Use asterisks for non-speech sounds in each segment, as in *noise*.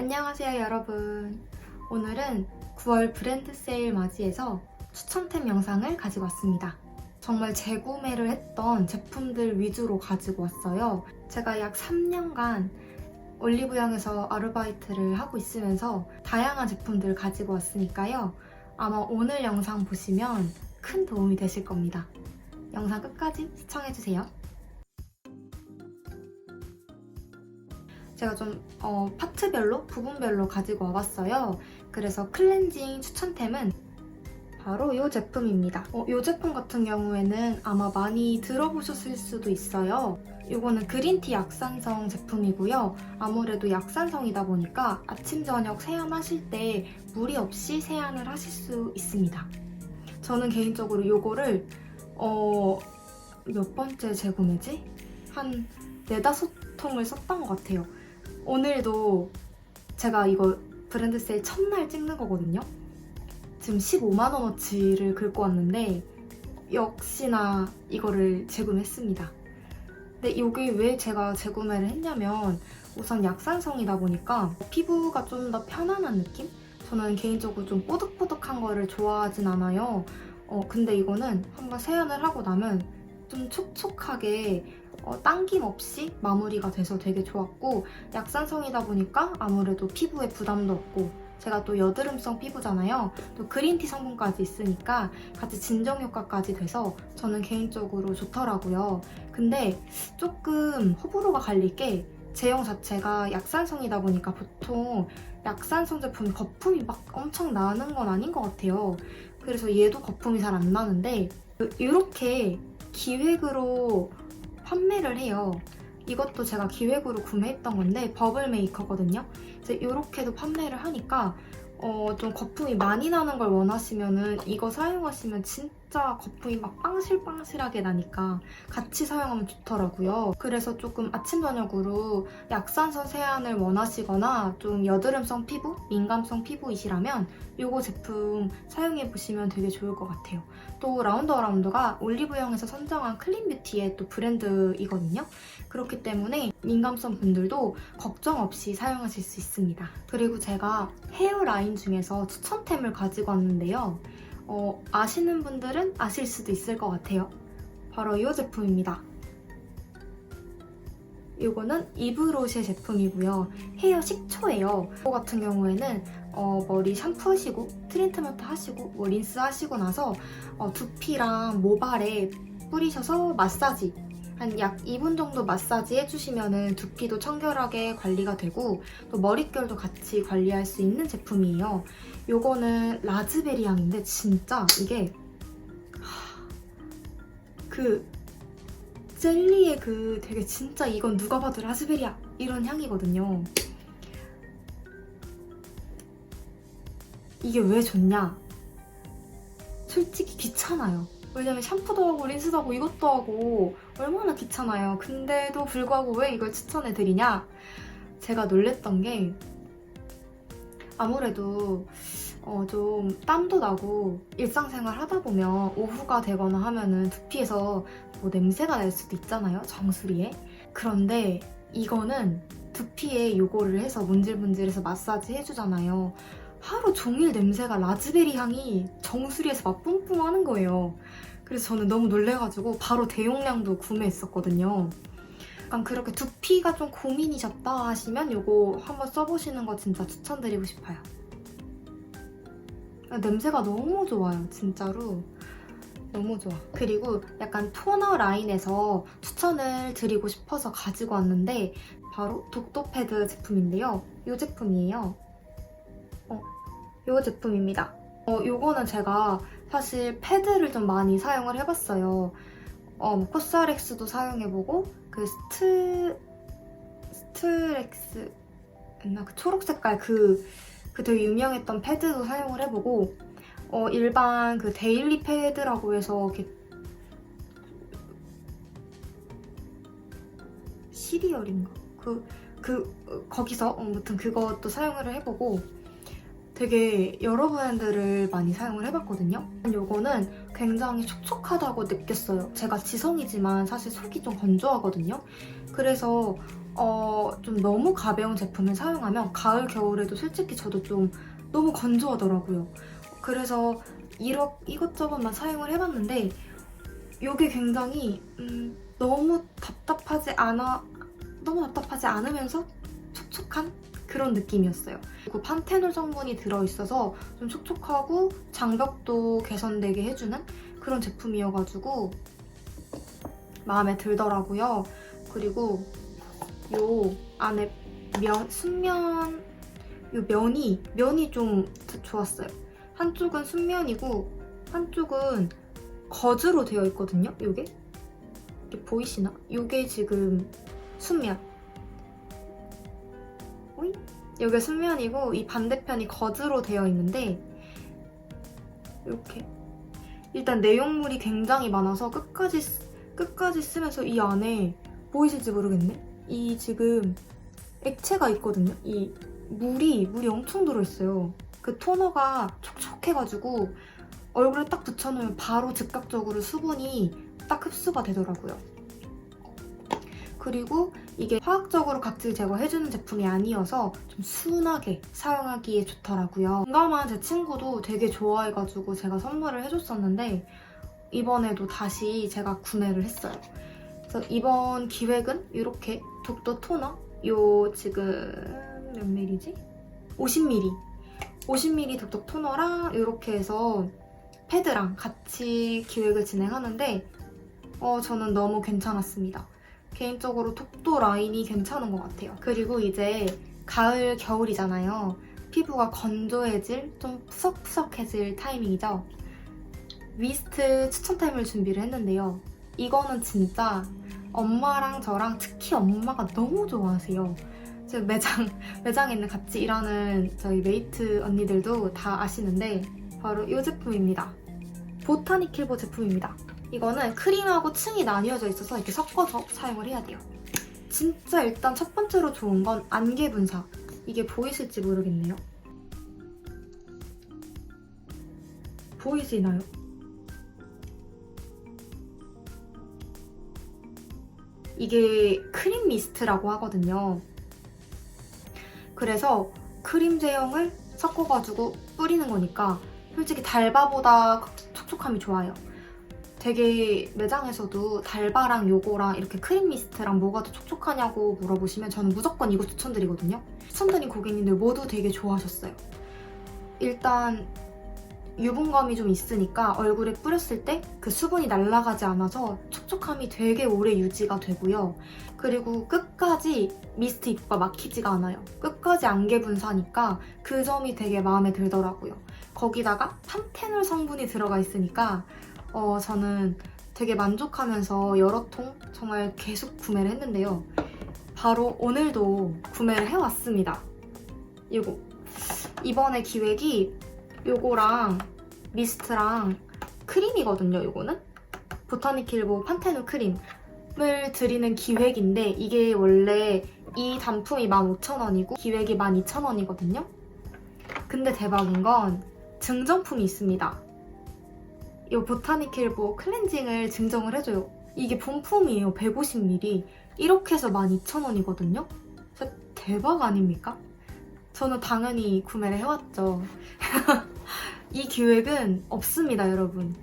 안녕하세요 여러분. 오늘은 9월 브랜드 세일 맞이해서 추천템 영상을 가지고 왔습니다. 정말 재구매를 했던 제품들 위주로 가지고 왔어요. 제가 약 3년간 올리브영에서 아르바이트를 하고 있으면서 다양한 제품들을 가지고 왔으니까요. 아마 오늘 영상 보시면 큰 도움이 되실 겁니다. 영상 끝까지 시청해주세요 제가 좀 어, 파트별로 부분별로 가지고 와봤어요. 그래서 클렌징 추천템은 바로 이 제품입니다. 어, 이 제품 같은 경우에는 아마 많이 들어보셨을 수도 있어요. 이거는 그린티 약산성 제품이고요. 아무래도 약산성이다 보니까 아침, 저녁 세안하실 때 무리 없이 세안을 하실 수 있습니다. 저는 개인적으로 이거를 어, 몇 번째 재구매지? 한 네다섯 통을 썼던 것 같아요. 오늘도 제가 이거 브랜드 세일 첫날 찍는 거거든요. 지금 15만 원어치를 긁고 왔는데 역시나 이거를 재구매했습니다. 근데 이게 왜 제가 재구매를 했냐면 우선 약산성이다 보니까 피부가 좀 더 편안한 느낌? 저는 개인적으로 좀 뽀득뽀득한 거를 좋아하진 않아요. 어, 근데 이거는 한번 세안을 하고 나면 좀 촉촉하게 어, 당김 없이 마무리가 돼서 되게 좋았고 약산성이다 보니까 아무래도 피부에 부담도 없고 제가 또 여드름성 피부잖아요. 또 그린티 성분까지 있으니까 같이 진정 효과까지 돼서 저는 개인적으로 좋더라고요. 근데 조금 호불호가 갈릴 게 제형 자체가 약산성이다 보니까 보통 약산성 제품이 거품이 막 엄청 나는 건 아닌 것 같아요. 그래서 얘도 거품이 잘 안 나는데 이렇게 기획으로 판매를 해요. 이것도 제가 기획으로 구매했던 건데 버블 메이커거든요. 이제 이렇게도 판매를 하니까 어, 좀 거품이 많이 나는 걸 원하시면은 이거 사용하시면 진짜 거품이 막 빵실빵실하게 나니까 같이 사용하면 좋더라고요. 그래서 조금 아침 저녁으로 약산성 세안을 원하시거나 좀 여드름성 피부, 민감성 피부이시라면 이거 제품 사용해 보시면 되게 좋을 것 같아요. 또 라운드 어라운드가 올리브영에서 선정한 클린 뷰티의 또 브랜드이거든요. 그렇기 때문에 민감성 분들도 걱정 없이 사용하실 수 있습니다. 그리고 제가 헤어 라인 중에서 추천템을 가지고 왔는데요. 어, 아시는 분들은 아실 수도 있을 것 같아요. 바로 이 제품입니다. 이거는 이브로쉐 제품이고요. 헤어 식초예요. 이거 같은 경우에는 어, 머리 샴푸하시고 트리트먼트 하시고 뭐 린스 하시고 나서 어, 두피랑 모발에 뿌리셔서 마사지 한 약 2분 정도 마사지 해주시면 두피도 청결하게 관리가 되고 또 머릿결도 같이 관리할 수 있는 제품이에요. 요거는 라즈베리 향인데 진짜 이게 하, 그 젤리의 그 되게 진짜 이건 누가 봐도 라즈베리야 이런 향이거든요. 이게 왜 좋냐? 솔직히 귀찮아요. 왜냐면 샴푸도 하고 린스도 하고 이것도 하고 얼마나 귀찮아요. 근데도 불구하고 왜 이걸 추천해 드리냐? 제가 놀랬던 게 아무래도 어, 좀 땀도 나고 일상생활 하다 보면 오후가 되거나 하면은 두피에서 뭐 냄새가 날 수도 있잖아요. 정수리에. 그런데 이거는 두피에 요거를 해서 문질문질해서 마사지 해주잖아요. 하루 종일 냄새가 라즈베리 향이 정수리에서 막 뿜뿜 하는 거예요. 그래서 저는 너무 놀래가지고 바로 대용량도 구매했었거든요. 약간 그렇게 두피가 좀 고민이셨다 하시면 요거 한번 써보시는 거 진짜 추천드리고 싶어요. 냄새가 너무 좋아요, 진짜로. 너무 좋아. 그리고 약간 토너 라인에서 추천을 드리고 싶어서 가지고 왔는데 바로 독도패드 제품인데요. 이 제품이에요. 어, 이 제품입니다. 어, 요거는 제가 사실 패드를 좀 많이 사용을 해봤어요. 어, 뭐 코스알엑스도 사용해보고 그 스트 스트렉스 그 초록 색깔 그, 그 되게 유명했던 패드도 사용을 해보고 어, 일반 그 데일리 패드라고 해서 이렇게 시리얼인가 그, 그 어, 거기서 아무튼 그것도 사용을 해보고 되게 여러 브랜드를 많이 사용을 해봤거든요. 요거는 굉장히 촉촉하다고 느꼈어요. 제가 지성이지만 사실 속이 좀 건조하거든요. 그래서 어, 좀 너무 가벼운 제품을 사용하면 가을, 겨울에도 솔직히 저도 좀 너무 건조하더라고요. 그래서 이러, 이것저것만 사용을 해봤는데 이게 굉장히 음, 너무 답답하지 않아 너무 답답하지 않으면서 촉촉한 그런 느낌이었어요. 그리고 판테놀 성분이 들어있어서 좀 촉촉하고 장벽도 개선되게 해주는 그런 제품이어가지고 마음에 들더라고요. 그리고 요 안에 면, 순면, 요 면이, 면이 좀 좋았어요. 한쪽은 순면이고, 한쪽은 거즈로 되어 있거든요, 요게. 이게 보이시나? 요게 지금 순면. 오이? 요게 순면이고, 이 반대편이 거즈로 되어 있는데, 이렇게. 일단 내용물이 굉장히 많아서 끝까지, 쓰- 끝까지 쓰면서 이 안에 보이실지 모르겠네? 이 지금 액체가 있거든요. 이 물이 물이 엄청 들어있어요. 그 토너가 촉촉해가지고 얼굴에 딱 붙여놓으면 바로 즉각적으로 수분이 딱 흡수가 되더라고요. 그리고 이게 화학적으로 각질 제거해주는 제품이 아니어서 좀 순하게 사용하기에 좋더라고요. 공감한 제 친구도 되게 좋아해가지고 제가 선물을 해줬었는데 이번에도 다시 제가 구매를 했어요. 그래서 이번 기획은 이렇게 독도 토너 요 지금 몇 밀리지? 50ml 50ml 독도 토너랑 이렇게 해서 패드랑 같이 기획을 진행하는데 어, 저는 너무 괜찮았습니다. 개인적으로 독도 라인이 괜찮은 것 같아요. 그리고 이제 가을, 겨울이잖아요. 피부가 건조해질, 좀 푸석푸석해질 타이밍이죠. 미스트 추천템을 준비를 했는데요. 이거는 진짜 엄마랑 저랑 특히 엄마가 너무 좋아하세요. 지금 매장, *laughs* 매장에 있는 같이 일하는 저희 메이트 언니들도 다 아시는데 바로 이 제품입니다. 보타니킬보 제품입니다. 이거는 크림하고 층이 나뉘어져 있어서 이렇게 섞어서 사용을 해야 돼요. 진짜 일단 첫 번째로 좋은 건 안개 분사. 이게 보이실지 모르겠네요. 보이시나요? 이게 크림 미스트라고 하거든요. 그래서 크림 제형을 섞어가지고 뿌리는 거니까 솔직히 달바보다 촉촉함이 좋아요. 되게 매장에서도 달바랑 요거랑 이렇게 크림 미스트랑 뭐가 더 촉촉하냐고 물어보시면 저는 무조건 이거 추천드리거든요. 추천드린 고객님들 모두 되게 좋아하셨어요. 일단 유분감이 좀 있으니까 얼굴에 뿌렸을 때 그 수분이 날아가지 않아서 촉촉함이 되게 오래 유지가 되고요. 그리고 끝까지 미스트 입구가 막히지가 않아요. 끝까지 안개 분사니까 그 점이 되게 마음에 들더라고요. 거기다가 판테놀 성분이 들어가 있으니까 어, 저는 되게 만족하면서 여러 통 정말 계속 구매를 했는데요. 바로 오늘도 구매를 해왔습니다. 이거 이번에 기획이 요거랑 미스트랑 크림이거든요, 요거는. 보타니킬보 판테놀 크림을 드리는 기획인데 이게 원래 이 단품이 15,000원이고 기획이 12,000원이거든요. 근데 대박인 건 증정품이 있습니다. 이 보타니킬보 클렌징을 증정을 해줘요. 이게 본품이에요. 150ml. 이렇게 해서 12,000원이거든요. 진짜 대박 아닙니까? 저는 당연히 구매를 해왔죠. *laughs* 이 기획은 없습니다, 여러분.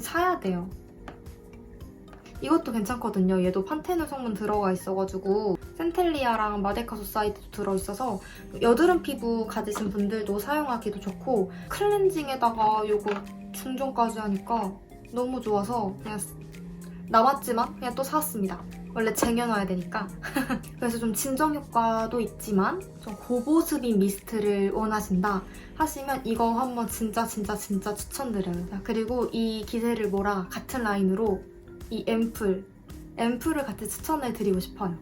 사야 돼요. 이것도 괜찮거든요. 얘도 판테놀 성분 들어가 있어가지고 센텔리아랑 마데카 소사이드도 들어있어서 여드름 피부 가지신 분들도 사용하기도 좋고 클렌징에다가 이거 중정까지 하니까 너무 좋아서 그냥 남았지만 그냥 또 샀습니다. 원래 쟁여놔야 되니까. *laughs* 그래서 좀 진정 효과도 있지만 좀 고보습인 미스트를 원하신다 하시면 이거 한번 진짜 진짜 진짜 추천드려요. 자, 그리고 이 기세를 몰아 같은 라인으로 이 앰플, 앰플을 같이 추천해 드리고 싶어요.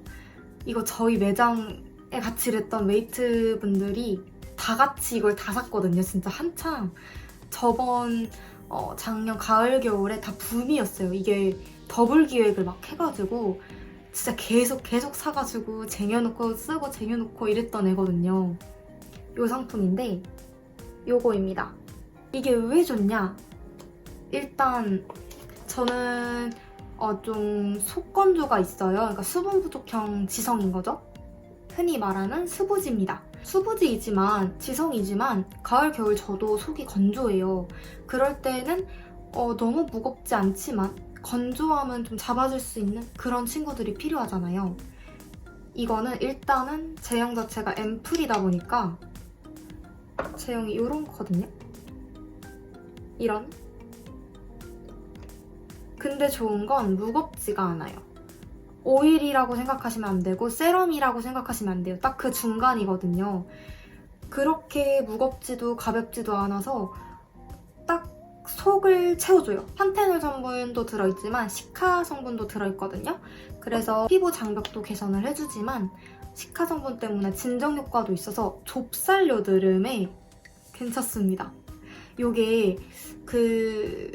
이거 저희 매장에 같이 일했던 웨이트 분들이 다 같이 이걸 다 샀거든요. 진짜 한창 저번 어, 작년 가을 겨울에 다 붐이었어요. 이게 더블 기획을 막 해가지고 진짜 계속 계속 사가지고 쟁여놓고 쓰고 쟁여놓고 이랬던 애거든요. 이 상품인데 요거입니다. 이게 왜 좋냐? 일단 저는 어, 좀 속건조가 있어요. 그러니까 수분 부족형 지성인 거죠. 흔히 말하는 수부지입니다. 수부지이지만 지성이지만 가을 겨울 저도 속이 건조해요. 그럴 때는 어, 너무 무겁지 않지만 건조함은 좀 잡아줄 수 있는 그런 친구들이 필요하잖아요. 이거는 일단은 제형 자체가 앰플이다 보니까 제형이 이런 거거든요. 이런. 근데 좋은 건 무겁지가 않아요. 오일이라고 생각하시면 안 되고 세럼이라고 생각하시면 안 돼요. 딱 그 중간이거든요. 그렇게 무겁지도 가볍지도 않아서 딱 속을 채워줘요. 판테놀 성분도 들어있지만 시카 성분도 들어있거든요. 그래서 피부 장벽도 개선을 해주지만 시카 성분 때문에 진정 효과도 있어서 좁쌀 여드름에 괜찮습니다. 요게 그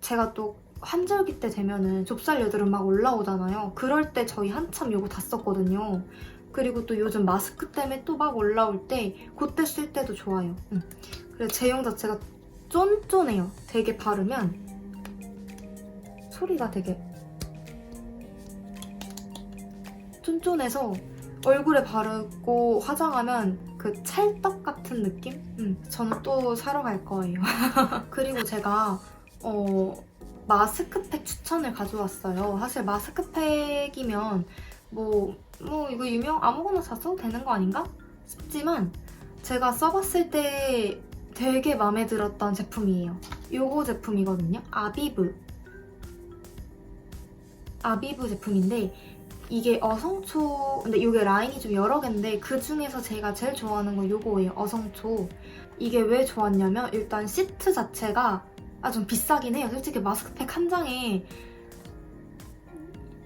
제가 또 환절기 때 되면은 좁쌀 여드름 막 올라오잖아요. 그럴 때 저희 한참 요거 다 썼거든요. 그리고 또 요즘 마스크 때문에 또 막 올라올 때 그때 쓸 때도 좋아요. 음. 그래서 제형 자체가 쫀쫀해요. 되게 바르면 소리가 되게 쫀쫀해서 얼굴에 바르고 화장하면 그 찰떡 같은 느낌? 음, 저는 또 사러 갈 거예요. *laughs* 그리고 제가 어, 마스크팩 추천을 가져왔어요. 사실 마스크팩이면 뭐, 뭐 이거 유명 아무거나 다 써도 되는 거 아닌가? 싶지만 제가 써봤을 때 되게 마음에 들었던 제품이에요. 요거 제품이거든요. 아비브. 아비브 제품인데 이게 어성초 근데 이게 라인이 좀 여러 개인데 그 중에서 제가 제일 좋아하는 건 요거예요. 어성초. 이게 왜 좋았냐면 일단 시트 자체가 아 좀 비싸긴 해요. 솔직히 마스크팩 한 장에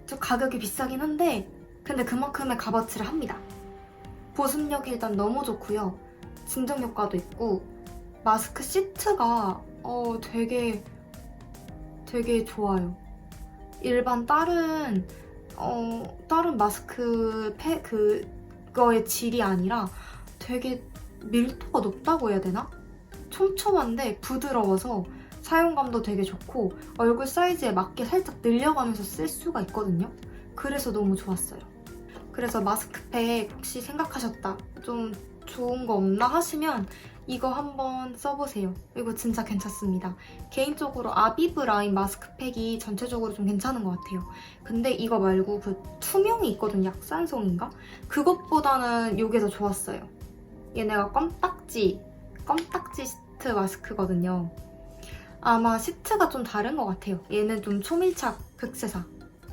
좀 가격이 비싸긴 한데 근데 그만큼의 값어치를 합니다. 보습력이 일단 너무 좋고요. 진정 효과도 있고 마스크 시트가 어 되게 되게 좋아요. 일반 다른 어 다른 마스크 패 그거의 질이 아니라 되게 밀도가 높다고 해야 되나? 촘촘한데 부드러워서 사용감도 되게 좋고 얼굴 사이즈에 맞게 살짝 늘려가면서 쓸 수가 있거든요. 그래서 너무 좋았어요. 그래서 마스크팩 혹시 생각하셨다. 좀 좋은 거 없나 하시면 이거 한번 써보세요. 이거 진짜 괜찮습니다. 개인적으로 아비브 라인 마스크팩이 전체적으로 좀 괜찮은 것 같아요. 근데 이거 말고 그 투명이 있거든요. 약산성인가? 그것보다는 이게 더 좋았어요. 얘네가 껌딱지, 껌딱지 시트 마스크거든요. 아마 시트가 좀 다른 것 같아요. 얘는 좀 초밀착 극세사.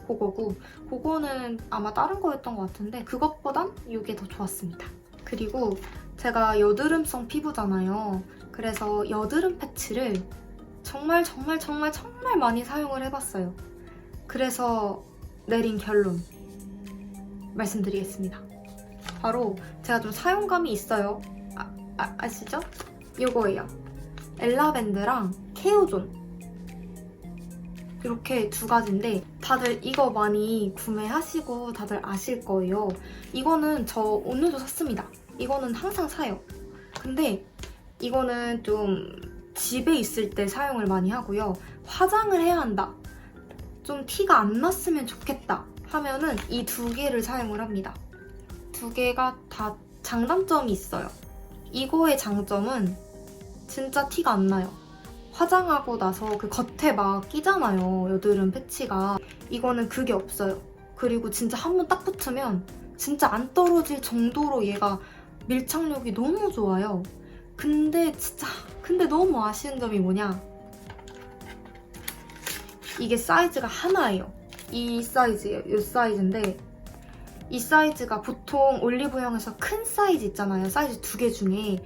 그거고 그거는 아마 다른 거였던 것 같은데 그것보단 이게 더 좋았습니다. 그리고 제가 여드름성 피부잖아요. 그래서 여드름 패치를 정말 정말 정말 정말 많이 사용을 해봤어요. 그래서 내린 결론 말씀드리겠습니다. 바로 제가 좀 사용감이 있어요. 아, 아, 아시죠? 이거예요. 엘라밴드랑 케오존 이렇게 두 가지인데 다들 이거 많이 구매하시고 다들 아실 거예요. 이거는 저 오늘도 샀습니다. 이거는 항상 사요. 근데 이거는 좀 집에 있을 때 사용을 많이 하고요. 화장을 해야 한다. 좀 티가 안 났으면 좋겠다 하면은 이 두 개를 사용을 합니다. 두 개가 다 장단점이 있어요. 이거의 장점은 진짜 티가 안 나요. 화장하고 나서 그 겉에 막 끼잖아요. 여드름 패치가. 이거는 그게 없어요. 그리고 진짜 한 번 딱 붙으면 진짜 안 떨어질 정도로 얘가 밀착력이 너무 좋아요. 근데 진짜 근데 너무 아쉬운 점이 뭐냐? 이게 사이즈가 하나예요. 이 사이즈예요. 이 사이즈인데 이 사이즈가 보통 올리브영에서 큰 사이즈 있잖아요. 사이즈 두 개 중에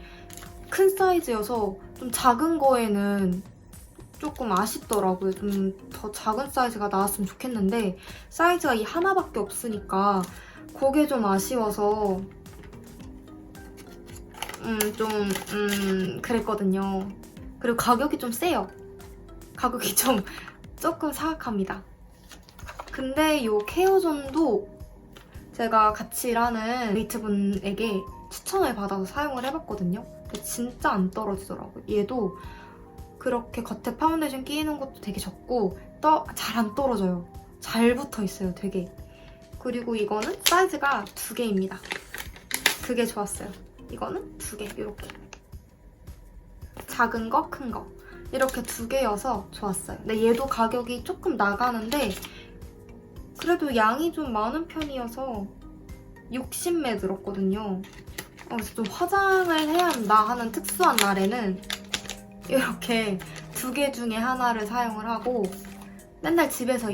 큰 사이즈여서 좀 작은 거에는 조금 아쉽더라고요. 좀 더 작은 사이즈가 나왔으면 좋겠는데 사이즈가 이 하나밖에 없으니까 그게 좀 아쉬워서 음, 좀, 음, 그랬거든요. 그리고 가격이 좀 세요. 가격이 *laughs* 좀 조금 사악합니다. 근데 이 케어존도 제가 같이 일하는 메이트분에게 추천을 받아서 사용을 해봤거든요. 진짜 안 떨어지더라고요. 얘도 그렇게 겉에 파운데이션 끼이는 것도 되게 적고 잘 안 떨어져요. 잘 붙어 있어요, 되게. 그리고 이거는 사이즈가 두 개입니다. 그게 좋았어요. 이거는 두 개, 이렇게. 작은 거, 큰 거. 이렇게 두 개여서 좋았어요. 근데 얘도 가격이 조금 나가는데 그래도 양이 좀 많은 편이어서 60매 들었거든요. 어, 그래서 좀 화장을 해야 한다 하는 특수한 날에는 이렇게 두 개 중에 하나를 사용을 하고 맨날 집에서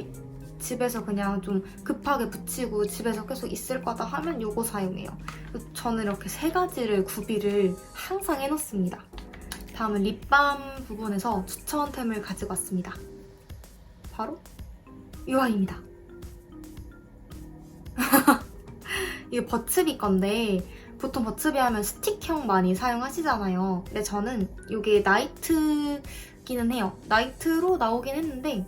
집에서 그냥 좀 급하게 붙이고 집에서 계속 있을 거다 하면 이거 사용해요. 저는 이렇게 세 가지를 구비를 항상 해놓습니다. 다음은 립밤 부분에서 추천템을 가지고 왔습니다. 바로 유아입니다. *laughs* 이게 버츠비 건데 보통 버츠비 하면 스틱형 많이 사용하시잖아요. 근데 저는 이게 나이트기는 해요. 나이트로 나오긴 했는데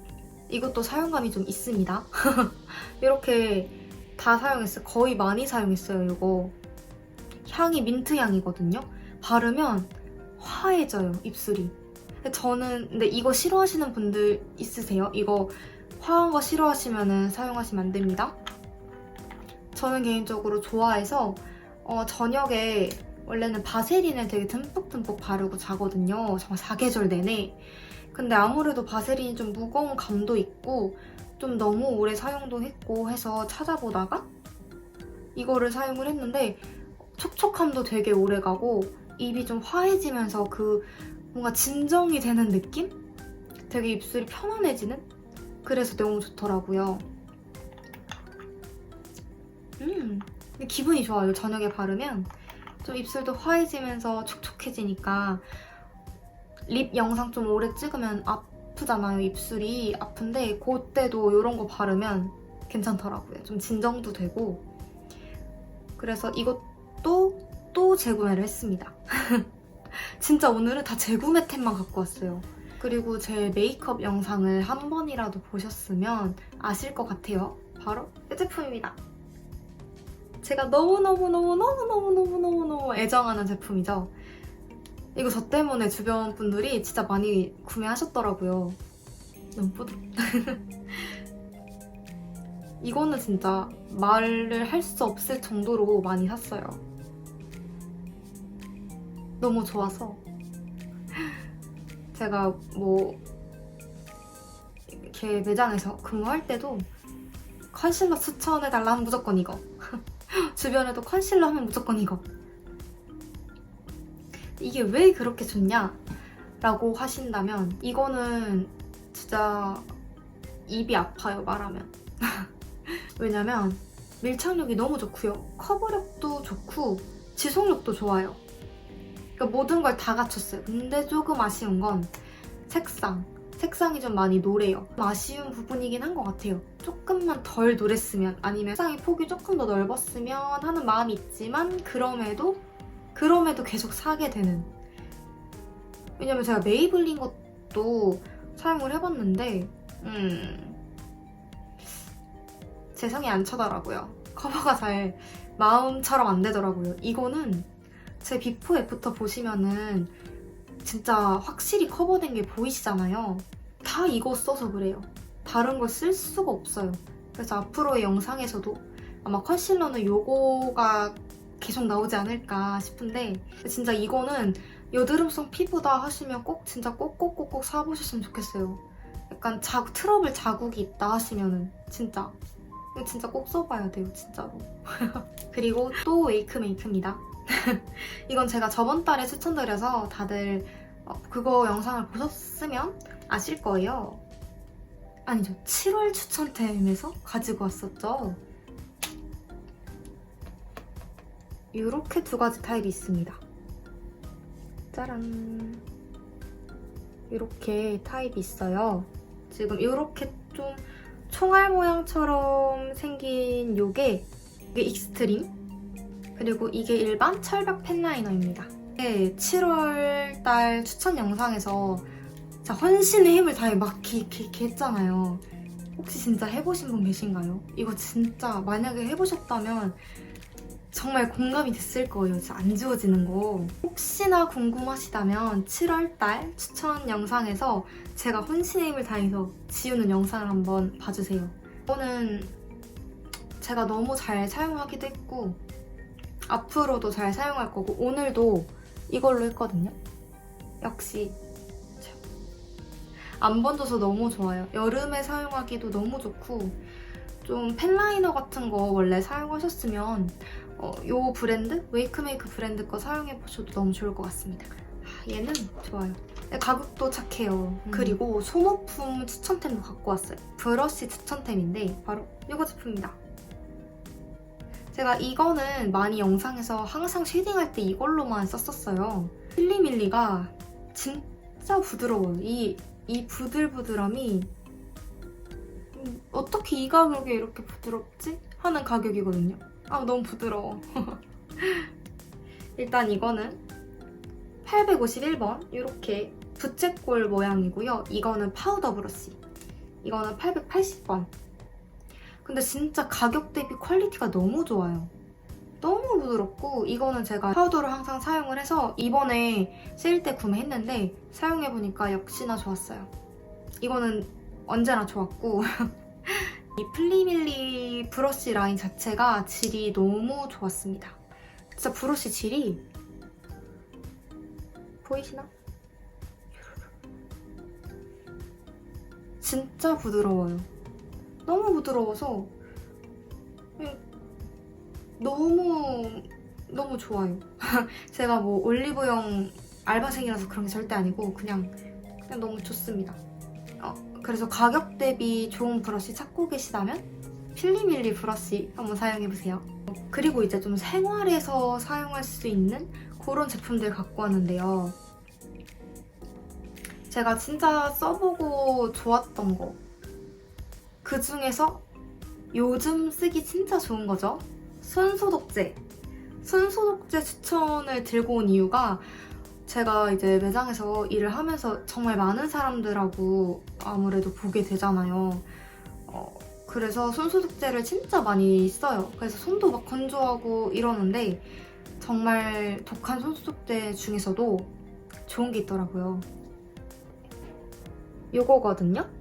이것도 사용감이 좀 있습니다. *laughs* 이렇게 다 사용했어요. 거의 많이 사용했어요, 이거. 향이 민트 향이거든요. 바르면 화해져요, 입술이. 근데 저는 근데 이거 싫어하시는 분들 있으세요? 이거 화한 거 싫어하시면 사용하시면 안 됩니다. 저는 개인적으로 좋아해서 어, 저녁에 원래는 바세린을 되게 듬뿍듬뿍 바르고 자거든요. 정말 사계절 내내. 근데 아무래도 바세린이 좀 무거운 감도 있고 좀 너무 오래 사용도 했고 해서 찾아보다가 이거를 사용을 했는데 촉촉함도 되게 오래 가고 입이 좀 화해지면서 그 뭔가 진정이 되는 느낌? 되게 입술이 편안해지는? 그래서 너무 좋더라고요. 음, 기분이 좋아요. 저녁에 바르면 좀 입술도 화해지면서 촉촉해지니까 립 영상 좀 오래 찍으면 아프잖아요. 입술이 아픈데 그때도 이런 거 바르면 괜찮더라고요. 좀 진정도 되고 그래서 이것도 또 재구매를 했습니다. *laughs* 진짜 오늘은 다 재구매템만 갖고 왔어요. 그리고 제 메이크업 영상을 한 번이라도 보셨으면 아실 것 같아요. 바로 이 제품입니다. 제가 너무너무너무너무너무너무너무 애정하는 제품이죠. 이거 저 때문에 주변 분들이 진짜 많이 구매하셨더라고요. 너무 뿌듯. *laughs* 이거는 진짜 말을 할 수 없을 정도로 많이 샀어요. 너무 좋아서. *laughs* 제가 뭐, 이렇게 매장에서 근무할 때도 컨실러 추천해달라 하면 무조건 이거. *laughs* *gasps* 주변에도 컨실러 하면 무조건 이거. 이게 왜 그렇게 좋냐? 라고 하신다면 이거는 진짜 입이 아파요, 말하면. *laughs* 왜냐면 밀착력이 너무 좋고요. 커버력도 좋고 지속력도 좋아요. 그러니까 모든 걸 다 갖췄어요. 근데 조금 아쉬운 건 색상. 색상이 좀 많이 노래요. 좀 아쉬운 부분이긴 한 것 같아요. 조금만 덜 노랬으면 아니면 색상의 폭이 조금 더 넓었으면 하는 마음이 있지만 그럼에도 그럼에도 계속 사게 되는 왜냐면 제가 메이블린 것도 사용을 해봤는데 음... 제 성이 안 차더라고요. 커버가 잘 마음처럼 안 되더라고요. 이거는 제 비포 애프터 보시면은 진짜 확실히 커버된 게 보이시잖아요. 다 이거 써서 그래요. 다른 걸 쓸 수가 없어요. 그래서 앞으로의 영상에서도 아마 컨실러는 요거가 계속 나오지 않을까 싶은데 진짜 이거는 여드름성 피부다 하시면 꼭 진짜 꼭꼭꼭꼭 사보셨으면 좋겠어요. 약간 자, 트러블 자국이 있다 하시면은 진짜 이거 진짜 꼭 써봐야 돼요 진짜로. *laughs* 그리고 또 웨이크 메이크입니다. *laughs* 이건 제가 저번 달에 추천드려서 다들 어, 그거 영상을 보셨으면 아실 거예요. 아니죠. 7월 추천템에서 가지고 왔었죠. 이렇게 두 가지 타입이 있습니다. 짜란. 이렇게 타입이 있어요. 지금 이렇게 좀 총알 모양처럼 생긴 요게 이게 익스트림 그리고 이게 일반 철벽 펜라이너입니다. 네, 7월 달 추천 영상에서 진짜 헌신의 힘을 다해 막 이렇게, 이렇게 했잖아요. 혹시 진짜 해보신 분 계신가요? 이거 진짜 만약에 해보셨다면 정말 공감이 됐을 거예요. 진짜 안 지워지는 거. 혹시나 궁금하시다면 7월달 추천 영상에서 제가 헌신의 힘을 다해서 지우는 영상을 한번 봐주세요. 이거는 제가 너무 잘 사용하기도 했고 앞으로도 잘 사용할 거고 오늘도 이걸로 했거든요. 역시 참. 안 번져서 너무 좋아요. 여름에 사용하기도 너무 좋고 좀 펜라이너 같은 거 원래 사용하셨으면 어, 요 브랜드 웨이크메이크 브랜드 거 사용해 보셔도 너무 좋을 것 같습니다. 아, 얘는 좋아요. 네, 가격도 착해요. 음. 그리고 소모품 추천템도 갖고 왔어요. 브러쉬 추천템인데 바로 이거 제품입니다. 제가 이거는 많이 영상에서 항상 쉐딩할 때 이걸로만 썼었어요. 필리밀리가 진짜 부드러워요. 이, 이 부들부들함이 음, 어떻게 이 가격에 이렇게 부드럽지? 하는 가격이거든요. 아 너무 부드러워. *laughs* 일단 이거는 851번 이렇게 부채꼴 모양이고요. 이거는 파우더 브러쉬. 이거는 880번. 근데 진짜 가격 대비 퀄리티가 너무 좋아요. 너무 부드럽고 이거는 제가 파우더를 항상 사용을 해서 이번에 세일 때 구매했는데 사용해보니까 역시나 좋았어요. 이거는 언제나 좋았고 *laughs* 이 플리밀리 브러쉬 라인 자체가 질이 너무 좋았습니다. 진짜 브러쉬 질이 보이시나? 진짜 부드러워요. 너무 부드러워서 너무 너무 좋아요. *laughs* 제가 뭐 올리브영 알바생이라서 그런 게 절대 아니고 그냥 그냥 너무 좋습니다. 어, 그래서 가격 대비 좋은 브러쉬 찾고 계시다면 필리밀리 브러쉬 한번 사용해보세요. 그리고 이제 좀 생활에서 사용할 수 있는 그런 제품들 갖고 왔는데요. 제가 진짜 써보고 좋았던 거. 그 중에서 요즘 쓰기 진짜 좋은 거죠. 손소독제. 손소독제 추천을 들고 온 이유가 제가 이제 매장에서 일을 하면서 정말 많은 사람들하고 아무래도 보게 되잖아요. 어, 그래서 손소독제를 진짜 많이 써요. 그래서 손도 막 건조하고 이러는데 정말 독한 손소독제 중에서도 좋은 게 있더라고요. 요거거든요.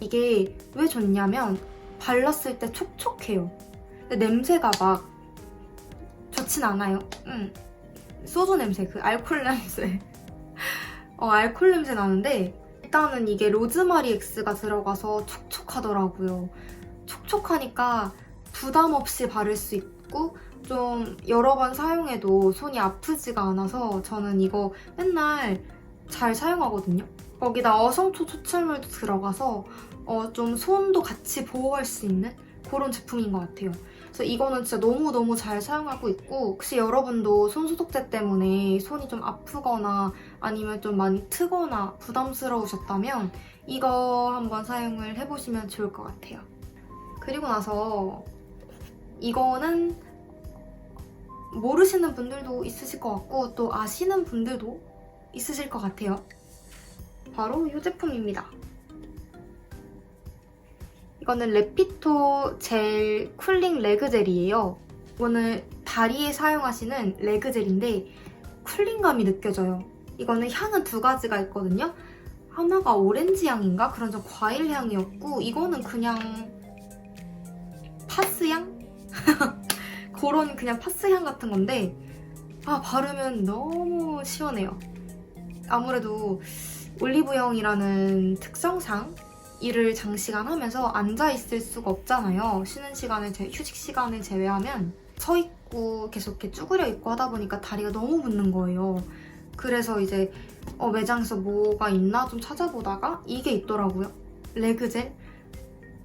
이게 왜 좋냐면 발랐을 때 촉촉해요. 냄새가 막 좋진 않아요. 응. 소주 냄새, 그 알콜 냄새. *laughs* 어, 알콜 냄새 나는데 일단은 이게 로즈마리 엑스가 들어가서 촉촉하더라고요. 촉촉하니까 부담 없이 바를 수 있고 좀 여러 번 사용해도 손이 아프지가 않아서 저는 이거 맨날 잘 사용하거든요. 거기다 어성초 추출물도 들어가서 어, 좀 손도 같이 보호할 수 있는 그런 제품인 것 같아요. 그래서 이거는 진짜 너무너무 잘 사용하고 있고 혹시 여러분도 손소독제 때문에 손이 좀 아프거나 아니면 좀 많이 트거나 부담스러우셨다면 이거 한번 사용을 해보시면 좋을 것 같아요. 그리고 나서 이거는 모르시는 분들도 있으실 것 같고 또 아시는 분들도 있으실 것 같아요. 바로 이 제품입니다. 이거는 레피토 젤 쿨링 레그 젤이에요. 이거는 다리에 사용하시는 레그 젤인데 쿨링감이 느껴져요. 이거는 향은 두 가지가 있거든요. 하나가 오렌지 향인가? 그런 좀 과일 향이었고 이거는 그냥 파스 향? *laughs* 그런 그냥 파스 향 같은 건데 아 바르면 너무 시원해요. 아무래도 올리브영이라는 특성상 일을 장시간 하면서 앉아 있을 수가 없잖아요. 쉬는 시간을 제, 휴식 시간을 제외하면 서 있고 계속 이렇게 쭈그려 있고 하다 보니까 다리가 너무 붓는 거예요. 그래서 이제 어, 매장에서 뭐가 있나 좀 찾아보다가 이게 있더라고요. 레그젤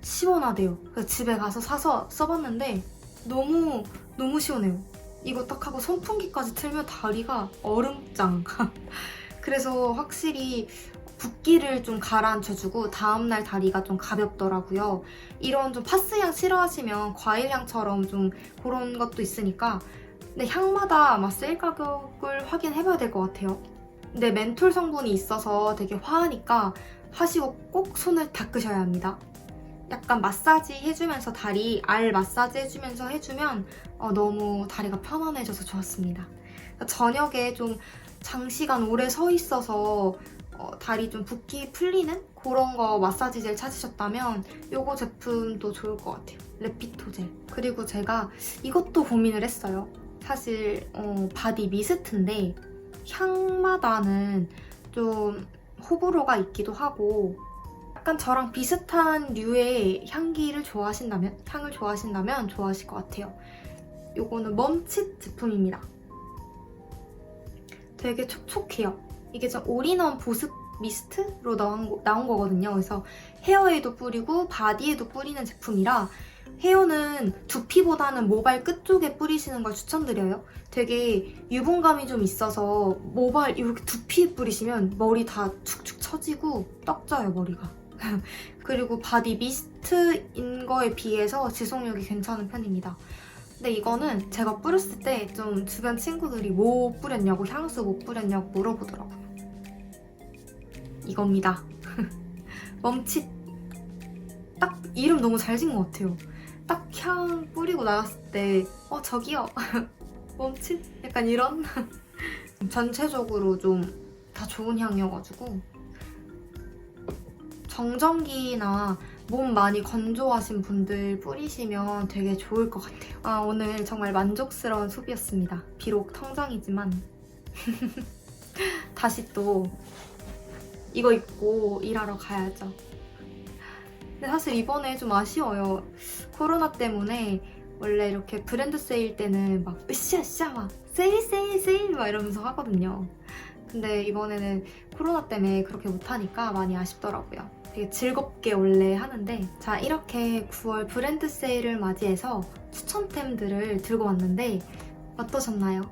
시원하대요. 그래서 집에 가서 사서 써봤는데 너무 너무 시원해요. 이거 딱 하고 선풍기까지 틀면 다리가 얼음장. *laughs* 그래서 확실히 붓기를 좀 가라앉혀주고 다음날 다리가 좀 가볍더라고요. 이런 좀 파스향 싫어하시면 과일향처럼 좀 그런 것도 있으니까 근데 향마다 아마 세일 가격을 확인해봐야 될 것 같아요. 근데 멘톨 성분이 있어서 되게 화하니까 하시고 꼭 손을 닦으셔야 합니다. 약간 마사지 해주면서 다리 알 마사지 해주면서 해주면 어, 너무 다리가 편안해져서 좋았습니다. 저녁에 좀 장시간 오래 서 있어서 어, 다리 좀 붓기 풀리는 그런 거 마사지 젤 찾으셨다면 이거 제품도 좋을 것 같아요. 레피토 젤. 그리고 제가 이것도 고민을 했어요. 사실 어, 바디 미스트인데 향마다는 좀 호불호가 있기도 하고 약간 저랑 비슷한 류의 향기를 좋아하신다면 향을 좋아하신다면 좋아하실 것 같아요. 요거는 멈칫 제품입니다. 되게 촉촉해요. 이게 좀 올인원 보습 미스트로 나온, 거, 나온 거거든요. 그래서 헤어에도 뿌리고 바디에도 뿌리는 제품이라 헤어는 두피보다는 모발 끝쪽에 뿌리시는 걸 추천드려요. 되게 유분감이 좀 있어서 모발 이렇게 두피에 뿌리시면 머리 다 축축 처지고 떡져요 머리가. *laughs* 그리고 바디 미스트인 거에 비해서 지속력이 괜찮은 편입니다. 근데 이거는 제가 뿌렸을 때 좀 주변 친구들이 뭐 뿌렸냐고 향수 뭐 뿌렸냐고 물어보더라고요. 이겁니다. *laughs* 멈칫. 딱 이름 너무 잘 지은 것 같아요. 딱 향 뿌리고 나갔을 때, 어, 저기요. *laughs* 멈칫? 약간 이런? *laughs* 전체적으로 좀 다 좋은 향이어가지고. 정전기나 몸 많이 건조하신 분들 뿌리시면 되게 좋을 것 같아요. 아, 오늘 정말 만족스러운 소비였습니다. 비록 통장이지만. *laughs* 다시 또 이거 입고 일하러 가야죠. 근데 사실 이번에 좀 아쉬워요. 코로나 때문에 원래 이렇게 브랜드 세일 때는 막 으쌰으쌰 막 세일 세일 세일 막 이러면서 하거든요. 근데 이번에는 코로나 때문에 그렇게 못하니까 많이 아쉽더라고요. 되게 즐겁게 원래 하는데 자 이렇게 9월 브랜드 세일을 맞이해서 추천템들을 들고 왔는데 어떠셨나요?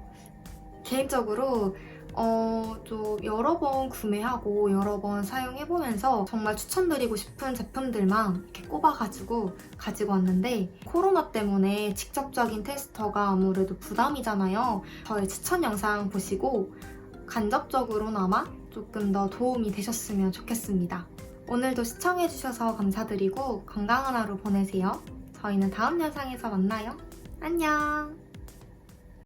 개인적으로 어, 좀 여러 번 구매하고 여러 번 사용해보면서 정말 추천드리고 싶은 제품들만 이렇게 꼽아가지고 가지고 왔는데 코로나 때문에 직접적인 테스터가 아무래도 부담이잖아요. 저의 추천 영상 보시고 간접적으로나마 조금 더 도움이 되셨으면 좋겠습니다. 오늘도 시청해주셔서 감사드리고 건강한 하루 보내세요. 저희는 다음 영상에서 만나요. 안녕!